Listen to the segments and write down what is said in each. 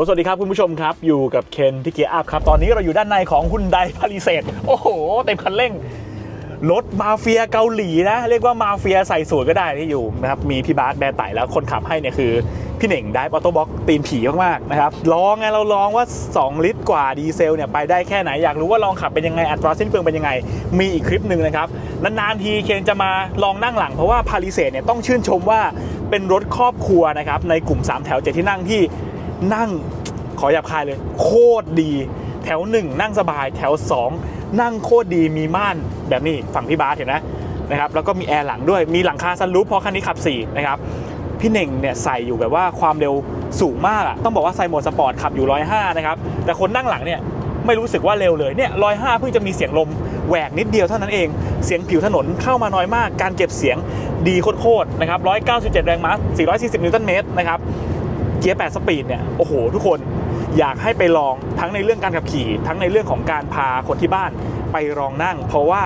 ลสวัสดีครับคุณผู้ชมครับ อยู่กับเคนที่เกียร์อัพครับ ตอนนี้เราอยู่ด้านในของคุณไดพาริเศษโอ้โห เต็มคันเร่ง รถมาเฟียเกาหลีนะ เรียกว่ามาเฟียใส่สูตรก็ได้ที่อยู่นะครับ มีพี่บาสแบร์ไต่แล้วคนขับให้เนี่ยคือ พี่เหน่งได้ออโต้บ็อกตีนผีมากๆนะครับลองไงเราลองว่า 2 ลิตรกว่าดีเซลเนี่ยไปได้แค่ไหนอยากรู้ว่าลองขับเป็นยังไงอัตราสิ้นเปลืองเป็นยังไง มีอีกคลิปหนึ่งนะครับนานๆทีเคนจะมาลองนั่งหลังเพราะว่าพาริเศษเนี่ยต้องชื่นชมว่าเป็นรถครอบครัวนะครับในกลุ่ม3แถวเจ็ดที่นั่งที่ นั่งขอหยาบคายเลย โคตรดี แถว 1 นั่งสบาย แถว 2 นั่งโคตรดีมีม่านแบบนี้ฝั่งพี่บาสเห็นไหมนะครับแล้วก็มีแอร์หลังด้วยมีหลังคาซันรูฟเพราะคันนี้ขับ4นะครับพี่เน่งเนี่ยใส่อยู่แบบว่าความเร็วสูงมากอะต้องบอกว่าใส่โหมดสปอร์ตขับอยู่105นะครับแต่คนนั่งหลังเนี่ยไม่รู้สึกว่าเร็วเลยเนี่ย105เพิ่งจะมีเสียงลมแหวกนิดเดียวเท่านั้นเองเสียงผิวถนนเข้ามาน้อยมาก การเก็บเสียงดีโคตรๆนะครับ197 แรงม้า440 นิวตันเมตรนะครับ เกียร์ 8 สปีดเนี่ย โอ้โห ทุกคนอยากให้ไปลองทั้งในเรื่องการขับขี่ ทั้งในเรื่องของการพาคนที่บ้านไปลองนั่ง เพราะว่า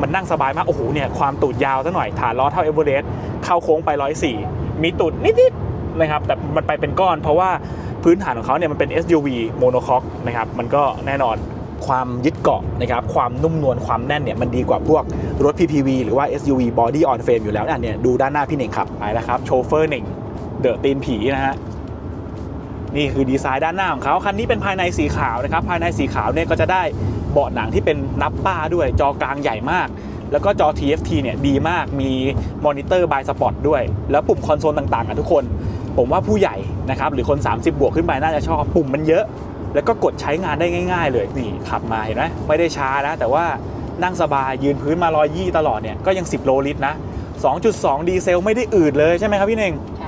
มันนั่งสบายมาก โอ้โห เนี่ย ความตูดยาวซะหน่อย ฐานล้อเท่าเอเวอเรสต์เข้าโค้งไป 104 มีตูดนิดๆนะครับ แต่มันไปเป็นก้อน เพราะว่าพื้นฐานของเขาเนี่ยมันเป็น SUV โมโนคอกนะครับ มันก็แน่นอนความยึดเกาะนะครับความนุ่มนวลความแน่นเนี่ยมันดีกว่าพวกรถ PPV หรือว่า SUV body on frame อยู่แล้วนะเนี่ยดูด้านหน้าพี่เน่งขับไปแล้วครับ โชเฟอร์เน่งเดอะตีนผีนะฮะ นี่คือดีไซน์ด้านหน้าของเขาคันนี้เป็นภายในสีขาวนะครับ ภายในสีขาวเนี่ยก็จะได้เบาะหนังที่เป็นนับป้าด้วยจอกลางใหญ่มาก แล้วก็จอ TFT เนี่ยดีมากมีมอนิเตอร์บายสปอตด้วย แล้วปุ่มคอนโซลต่างๆอะทุกคน ผมว่าผู้ใหญ่นะครับหรือคน 30 บวกขึ้นไปน่าจะชอบปุ่มมันเยอะ แล้วก็กดใช้งานได้ง่าย ๆ เลยนี่ขับมาเห็นไหมไม่ได้ช้านะ แต่ว่านั่งสบายยืนพื้นมาลอยยี่ตลอดเนี่ยก็ยัง 10 โลลิตรนะ 2.2 ดีเซลไม่ได้อืดเลยใช่ไหมครับพี่เน่งใ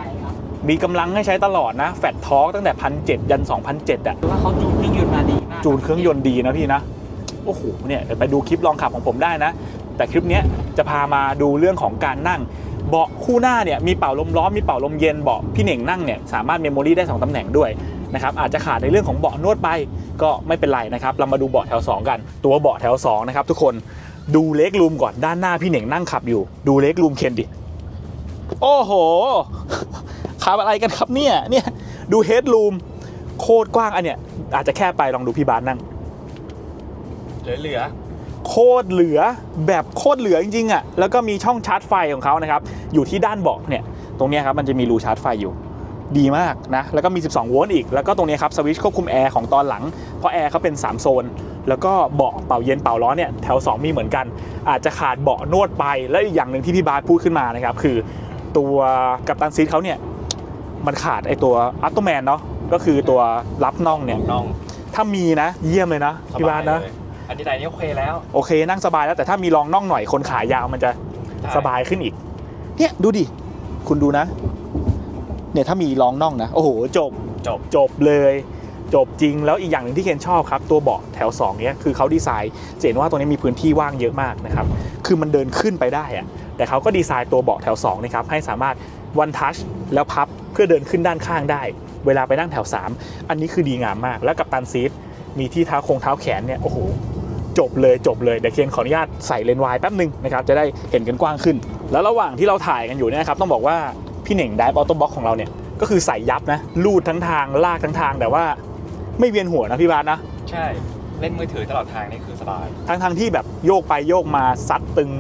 มีกำลังให้ใช้ตลอดนะ แฟตทอร์กตั้งแต่พันเยัน2,007อะหรือว่าเขาจูนเครื่องยนต์มาดีมากจูนเครื่องยนต์ดีนะพี่นะ โอ้โหเนี่ยเดี๋ยวไปดูคลิปลองขับของผมได้นะ แต่คลิปเนี้ยจะพามาดูเรื่องของการนั่ง เบาะคู่หน้าเนี่ยมีเป่าลมร้อนมีเป่าลมเย็นเบาะพี่เหน่งนั่งเนี่ยสามารถเมมโมรีได้ 2ตำแหน่งด้วยนะครับอาจจะขาดในเรื่องของเบาะนวดไปก็ไม่เป็นไรนะครับเรามาดูเบาะแถว 2 กัน ตัวเบาะแถว2นะครับทุกคนดูเล็กรูมก่อนด้านหน้าพี่เหน่งนั่งขับอยู่ ดูเล็กรูมเคนดิโอ้โห ขับอะไรกันครับเนี่ยเนี่ยดูเฮดรูมโคตรกว้างอันเนี้ยอาจจะแค่ไปลองดูพี่บาสนั่ง เหลือโคตรเหลือแบบโคตรเหลือจริงๆอะแล้วก็มีช่องชาร์จไฟของเขานะครับ อยู่ที่ด้านเบาะเนี่ย ตรงเนี้ยครับมันจะมีรูชาร์จไฟอยู่ดีมากนะ แล้วก็มี 12 โวลต์อีก แล้วก็ตรงเนี้ยครับสวิตช์ควบคุมแอร์ของตอนหลัง เพราะแอร์เขาเป็น 3 โซน แล้วก็เบาะเป่าเย็นเป่าร้อนเนี่ยแถว 2 มีเหมือนกัน อาจจะขาดเบาะนวดไป แล้วอีกอย่างหนึ่งที่พี่บาสพูดขึ้นมานะครับคือ ตัวกัปตันซีทเขาเนี่ย มันขาดไอตัวอัตโตแมนเนาะก็คือตัวรับน่องเนี่ยน้องถ้ามีนะ เยี่ยมเลยนะพี่บาสนะเลยอันนี้ไหนนี่โอเคแล้วโอเคนั่งสบายแล้วแต่ถ้ามีรองน่องหน่อยคนขายาวมันจะใช่สบายขึ้นอีก เนี่ยดูดิ คุณดูนะ เนี่ยถ้ามีรองน่องนะ โอ้โห จบจบจบเลย จบจริงแล้วอีกอย่างหนึ่งที่เคนชอบครับ ตัวเบาะแถว 2 เนี้ยคือเขาดีไซน์จะเห็นว่าตรงนี้มีพื้นที่ว่างเยอะมากนะครับ คือมันเดินขึ้นไปได้อะแต่เขาก็ดีไซน์ตัวเบาะแถว2นะครับให้สามารถ วันทัชแล้วพับเพื่อเดินขึ้นด้านข้างได้ เวลาไปนั่งแถว 3 อันนี้คือดีงามมาก แล้วกับตันซีทมีที่เท้าโครงเท้าแขนเนี่ยโอ้โหจบเลยจบเลยเดี๋ยวเคนขออนุญาตใส่เลนส์วายแป๊บหนึงนะครับจะได้เห็นกันกว้างขึ้น แล้วระหว่างที่เราถ่ายกันอยู่เนี่ยนะครับต้องบอกว่าพี่เหน่งไดฟ์ออโต้บ็อกของเราเนี่ยก็คือใส่ยับนะลูดทั้งทางลากทั้งทางแต่ว่าไม่เวียนหัวนะพี่บาสนะใช่เล่นมือถือตลอดทางนี่คือสบายทั้งทางที่แบบโยกไปโยกมาซัดตึง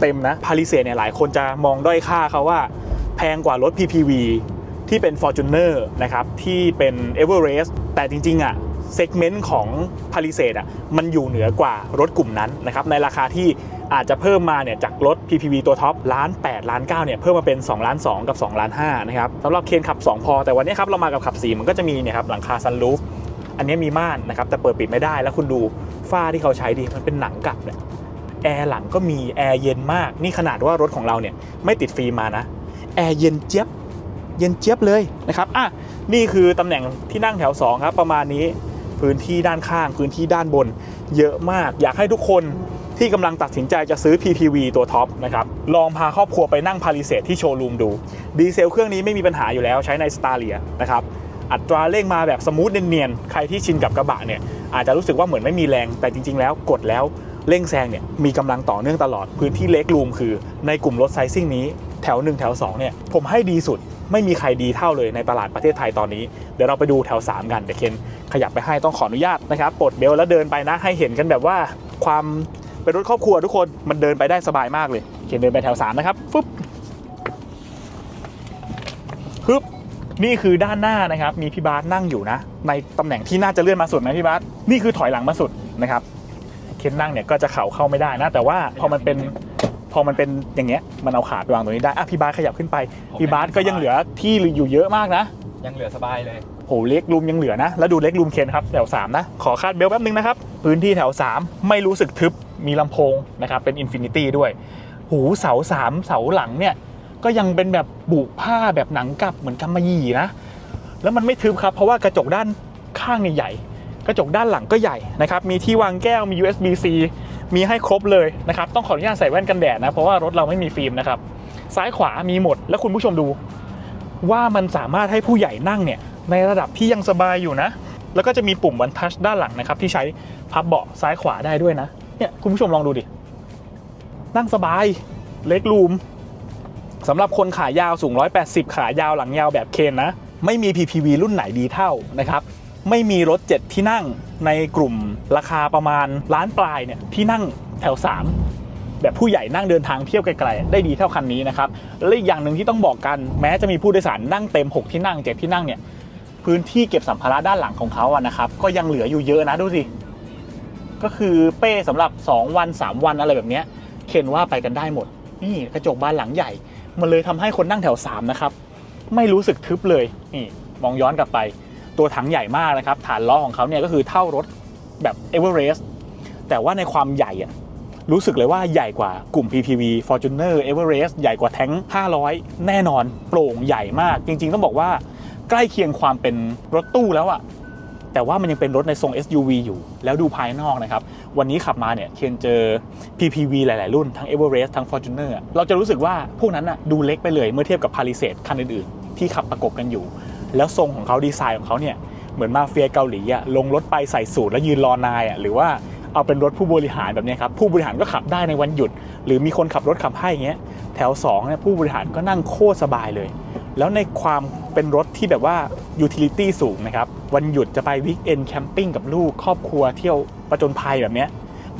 เต็มๆนะพาริเซเนี่ยหลายคนจะมองด้อยค่าเขาว่า แพงกว่ารถ PPV ที่เป็น Fortuner นะครับที่เป็น Everest แต่จริงๆอะเซกเมนต์ของพาริเซอะมันอยู่เหนือกว่ารถกลุ่มนั้นนะครับในราคาที่อาจจะเพิ่มมาเนี่ยจากรถ PPV ตัวท็อปล้าน8ล้าน9เนี่ยเพิ่มมาเป็น2ล้าน2กับ2ล้าน5นะครับสำหรับเคนขับ 2 พอ แต่วันนี้ครับเรามากับขับ 4 มันก็จะมีเนี่ยครับหลังคาซันรูฟอันนี้มีม่านนะครับแต่เปิดปิดไม่ได้แล้วคุณดูฝ้าที่เขาใช้ดิมันเป็นหนังกลับเนี่ยแอร์หลังก็มีแอร์เย็นมากนี่ขนาดว่ารถของเราเนี่ยไม่ติดฟิล์มมานะ แอร์เย็นเจี๊ยบ เย็นเจี๊ยบเลยนะครับอะนี่คือตำแหน่งที่นั่งแถว 2 ครับ ประมาณนี้พื้นที่ด้านข้าง พื้นที่ด้านบน เยอะมาก อยากให้ทุกคนที่กำลังตัดสินใจจะซื้อ PPV ตัวท็อปนะครับลองพาครอบครัวไปนั่งพาริเซที่โชว์รูมดู ดีเซลเครื่องนี้ไม่มีปัญหาอยู่แล้วใช้ในสตาร์เลียนะครับอัตราเร่งมาแบบสมูทเนียนๆ ใครที่ชินกับกระบะเนี่ยอาจจะรู้สึกว่าเหมือนไม่มีแรงแต่จริง ๆ แล้วกดแล้วเร่งแซงเนี่ยมีกำลังต่อเนื่องตลอดพื้นที่เล็กรูมคือในกลุ่มรถไซซิ่งนี้ แถว 1 แถว 2 เนี่ย ผมให้ดีสุดไม่มีใครดีเท่าเลยในตลาดประเทศไทยตอนนี้ เดี๋ยวเราไปดูแถว 3 กันเดี๋ยวเคนขยับไปให้ต้องขออนุญาตนะครับปลดเบลต์แล้วเดินไปนะ ให้เห็นกันแบบว่าความเป็นรถครอบครัวทุกคนมันเดินไปได้สบายมากเลย เคนเดินไปแถว 3 นะครับฟึบฮึบนี่คือด้านหน้านะครับ มีพี่บาสนั่งอยู่นะ ในตำแหน่งที่น่าจะเลื่อนมาสุดนะพี่บาสนี่คือถอยหลังมาสุดนะครับ เคนนั่งเนี่ยก็จะเข่าเข้าไม่ได้นะ แต่ว่าพอมันเป็น พอมันเป็นอย่างเงี้ยมันเอาขาไปวางตรงนี้ได้อะพี่บาสขยับขึ้นไปพี่บาสก็ยังเหลือที่อยู่เยอะมากนะยังเหลือสบายเลยโหเล็กรูมยังเหลือนะ แล้วดูเล็กรูมเคนครับแถว3นะขอคาดเบลต์แป๊บนึงนะครับ พื้นที่แถว 3 ไม่รู้สึกทึบมีลำโพงนะครับเป็นอินฟินิตี้ด้วย หูเสา 3 เสาหลังเนี่ยก็ยังเป็นแบบบุผ้าแบบหนังกลับเหมือนกำมะหยี่นะ แล้วมันไม่ทึบครับ เพราะว่ากระจกด้านข้างเนี่ยใหญ่ กระจกด้านหลังก็ใหญ่นะครับมีที่วางแก้วมี USB-C มีให้ครบเลยนะครับต้องขออนุญาตใส่แว่นกันแดดนะเพราะว่ารถเราไม่มีฟิล์มนะครับซ้ายขวามีหมด แล้วคุณผู้ชมดู ว่ามันสามารถให้ผู้ใหญ่นั่งเนี่ยในระดับที่ยังสบายอยู่นะ แล้วก็จะมีปุ่มวันทัชด้านหลังนะครับที่ใช้พับเบาะซ้ายขวาได้ด้วยนะเนี่ยคุณผู้ชมลองดูดิ นั่งสบายเล็กรูมสำหรับคนขายาวสูง 180 ขายาวหลังยาวแบบเคนนะ ไม่มี PPV รุ่นไหนดีเท่านะครับ ไม่มีรถ 7 ที่นั่งในกลุ่มราคาประมาณล้านปลายเนี่ยที่นั่งแถว 3แบบผู้ใหญ่นั่งเดินทางเที่ยวไกลๆได้ดีเท่าคันนี้นะครับ และอีกอย่างหนึ่งที่ต้องบอกกันแม้จะมีผู้โดยสารนั่งเต็ม 6 ที่นั่ง 7 ที่นั่งเนี่ยพื้นที่เก็บสัมภาระด้านหลังของเขาอะนะครับ ก็ยังเหลืออยู่เยอะนะดูสิ ก็คือเป้สำหรับ 2 วัน 3 วันอะไรแบบเนี้ยเคนว่าไปกันได้หมด นี่กระจกบานหลังใหญ่ มันเลยทำให้คนนั่งแถว 3 นะครับ ไม่รู้สึกทึบเลยนี่มองย้อนกลับไป ตัวถังใหญ่มากนะครับ ฐานล้อของเขาเนี่ยก็คือเท่ารถแบบเอเวอเรสต์แต่ว่าในความใหญ่อะรู้สึกเลยว่าใหญ่กว่ากลุ่ม PPV Fortuner Everest ใหญ่กว่าแท้ง 500 แน่นอนโปร่งใหญ่มาก จริง ๆ ต้องบอกว่าใกล้เคียงความเป็นรถตู้แล้วอะแต่ว่ามันยังเป็นรถในทรง SUV อยู่ แล้วดูภายนอกนะครับ วันนี้ขับมาเนี่ยเคนเจอ PPV หลาย ๆ รุ่นทั้ง Everest ทั้ง Fortuner อะเราจะรู้สึกว่าพวกนั้นอะดูเล็กไปเลยเมื่อเทียบกับ Palisade คันอื่น ๆ ที่ขับประกบกันอยู่ แล้วทรงของเขาดีไซน์ของเขาเนี่ยเหมือนมาเฟียเกาหลีอะลงรถไปใส่สูทแล้วยืนรอนายอะหรือว่าเอาเป็นรถผู้บริหารแบบนี้ครับผู้บริหารก็ขับได้ในวันหยุด หรือมีคนขับรถขับให้อย่างเงี้ยแถว2เนี่ยผู้บริหารก็นั่งโคตรสบายเลย แล้วในความเป็นรถที่แบบว่ายูทิลิตี้สูงนะครับวันหยุดจะไปวิกเอนแคมปิ้งกับลูกครอบครัวเที่ยวประจนภัยแบบเนี้ย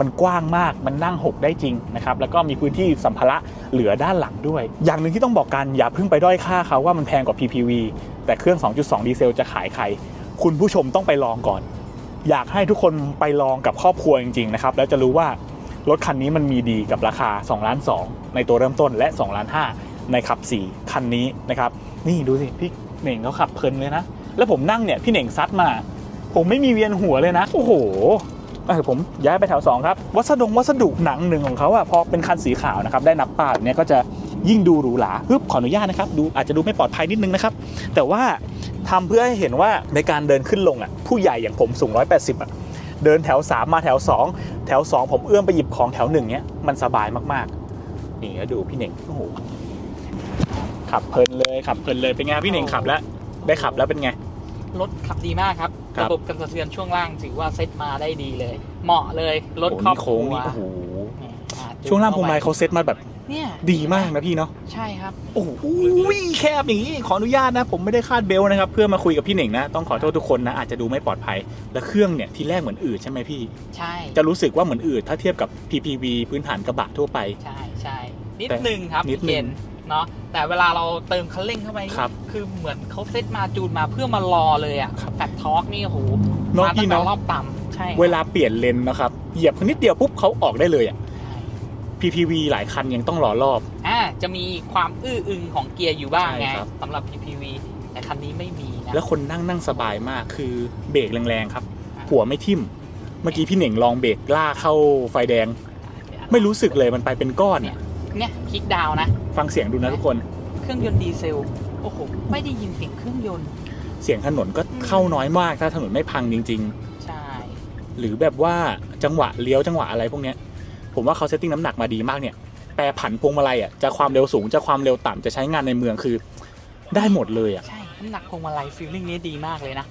มันกว้างมากมันนั่งหกได้จริงนะครับแล้วก็มีพื้นที่สัมภาระเหลือด้านหลังด้วย อย่างหนึ่งที่ต้องบอกกันอย่าเพิ่งไปด้อยค่าเขาว่ามันแพงกว่า PPV แต่เครื่อง 2.2 ดีเซลจะขายใคร คุณผู้ชมต้องไปลองก่อน อยากให้ทุกคนไปลองกับครอบครัวจริงๆนะครับแล้วจะรู้ว่ารถคันนี้มันมีดีกับราคา2ล้าน2ในตัวเริ่มต้นและ2ล้าน5ในขับ 4 คันนี้นะครับ นี่ดูสิพี่เหน่งเขาขับเพลินเลยนะ แล้วผมนั่งเนี่ยพี่เหน่งซัดมา ผมไม่มีเวียนหัวเลยนะ โอ้โห ผมย้ายไปแถว 2 ครับ วัสดุวัสดุหนังหนึ่งของเขาอะพอเป็นคันสีขาวนะครับได้นับปาดเนี่ยก็จะยิ่งดูหรูหราฮึบขออนุญาตนะครับ ดูอาจจะดูไม่ปลอดภัยนิดนึงนะครับ แต่ว่าทำเพื่อให้เห็นว่าในการเดินขึ้นลงอะผู้ใหญ่อย่างผมสูง 180อะเดินแถว 3 มาแถว 2 แถว 2 ผมเอื้อมไปหยิบของแถวหนึ่งเนี้ยมันสบายมากๆนี่แล้วดูพี่เหน่งโอ้โหขับเพลินเลยขับเพลินเลยเป็นไงพี่เหน่งขับแล้วได้ขับแล้วเป็นไง รถขับดีมากครับ ครับ ระบบกันสะเทือนช่วงล่างถือว่าเซ็ตมาได้ดีเลย เหมาะเลยรถโอ้ครอบนี่คโค้รังวนี่โอ้โหอ่าช่วงล่างพวงมาลัยเขาเซ็ตมาแบบเนี่ยดีมากนะพี่เนาะใช่ครับ โอ้โหแคบอย่างนี้ขออนุญาตนะ ผมไม่ได้คาดเบลต์นะครับ เพื่อมาคุยกับพี่เหน่งนะ ต้องขอโทษทุกคนนะ อาจจะดูไม่ปลอดภัย แล้วเครื่องเนี่ยที่แรกเหมือนอืดใช่ไหมพี่ ใช่จะรู้สึกว่าเหมือนอืดถ้าเทียบกับ PPV พื้นฐานกระบะทั่วไป ใช่ใช่นิดแต่นึงครับนิดนึงเห็น เนาะแต่เวลาเราเติมคันเร่งเข้าไปครับคือเหมือนเขาเซ็ตมาจูนมาเพื่อมารอเลยอะครับแฟตทอร์กนี่โอ้โหเนอะมาตั้พี่งแต่เนาะรอบต่ำใช่เวลาเปลี่ยนเลนนะครับเหยียบนิดเดียวปุ๊บเขาออกได้เลยอะใช่ PPV หลายคันยังต้องรอรอบอ่าจะมีความอื้ออึงของเกียร์อยู่บ้างใช่ไงครับสำหรับ PPV แต่คันนี้ไม่มีนะแล้วคนนั่งนั่งสบายมากคือเบรกแรงๆครับหัวไม่ทิ่ม เมื่อกี้พี่เหน่งลองเบรกล่ากเข้าไฟแดง ไม่รู้สึกเลยมันไปเป็นก้อนเนี่ยเนี่ยคลิกดาวน์นะ ฟังเสียงดูนะทุกคน เครื่องยนต์ดีเซล โอ้โห ไม่ได้ยินเสียงเครื่องยนต์ เสียงถนนก็เข้าน้อยมากถ้าถนนไม่พังจริง ใช่ ๆ หรือแบบว่าจังหวะเลี้ยวจังหวะอะไรพวกเนี้ย ผมว่าเขาเซตติ้งน้ำหนักมาดีมากเนี่ย แปรผันพวงมาลัยอะจะความเร็วสูงจะความเร็วต่ำจะใช้งานในเมืองคือได้หมดเลยอะ ใช่น้ำหนักพวงมาลัยฟีลลิ่งนี้ดีมากเลยนะ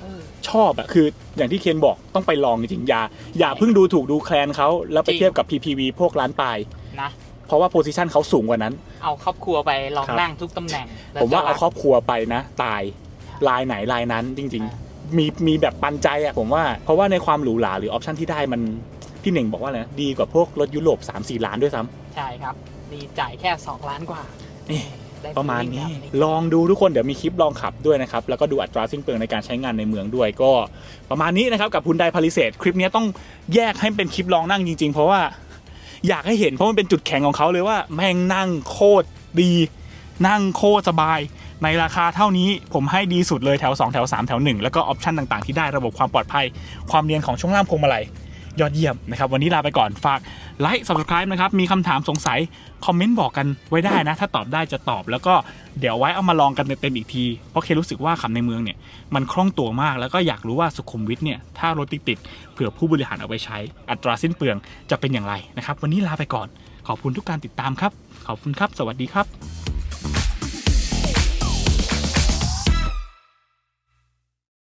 เออ ชอบอะคืออย่างที่เคนบอกต้องไปลองจริงๆอย่าอย่าเพิ่งดูถูกดูแคลนเขาแล้วไปจริงเทียบกับ PPV พวกร้านปลายนะ เพราะว่าโพซิชันเขาสูงกว่านั้น เอาครอบครัวไปลองครับนั่งทุกตำแหน่งแล้วผมว่าจะเอารักครอบครัวไปนะ ตายลายไหนลายนั้นจริง ๆ มีมีแบบปันใจอะผมว่า เพราะว่าในความหรูหราหรือออปชันที่ได้มันพี่เหน่งบอกว่าอะไรนะดีกว่าพวกรถยุโรป 3-4 ล้านด้วยซ้ำใช่ครับดีจ่ายแค่ 2 ล้านกว่านี่ได้ประมาณ feeling นี้แบบลองดูทุกคนเดี๋ยวมีคลิปลองขับด้วยนะครับ แล้วก็ดูอัตราสิ้นเปลืองในการใช้งานในเมืองด้วยก็ประมาณนี้นะครับ กับ Hyundai Palisade คลิปนี้ต้องแยกให้เป็นคลิปลองนั่งจริง ๆ เพราะว่า อยากให้เห็นเพราะมันเป็นจุดแข็งของเขาเลยว่าแม่งนั่งโคตรดี นั่งโคตรสบาย ในราคาเท่านี้ผมให้ดีสุดเลยแถว 2 แถว 3 แถว 1 แล้วก็ออปชันต่างๆ ที่ได้ระบบความปลอดภัย ความเนียนของช่วงล่างพวงมาลัย ยอดเยี่ยมนะครับวันนี้ลาไปก่อนฝากไลค์ subscribe นะครับมีคำถามสงสัยคอมเมนต์บอกกันไว้ได้นะ ถ้าตอบได้จะตอบ แล้วก็เดี๋ยวไว้เอามาลองกันเต็มๆอีกที เพราะเครู้สึกว่าขับในเมืองเนี่ยมันคล่องตัวมากแล้วก็อยากรู้ว่าสุขุมวิทเนี่ยถ้ารถติดๆเผื่อผู้บริหารเอาไปใช้ อัตราสิ้นเปลืองจะเป็นอย่างไรนะครับวันนี้ลาไปก่อน ขอบคุณทุกการติดตามครับ ขอบคุณครับ สวัสดีครับ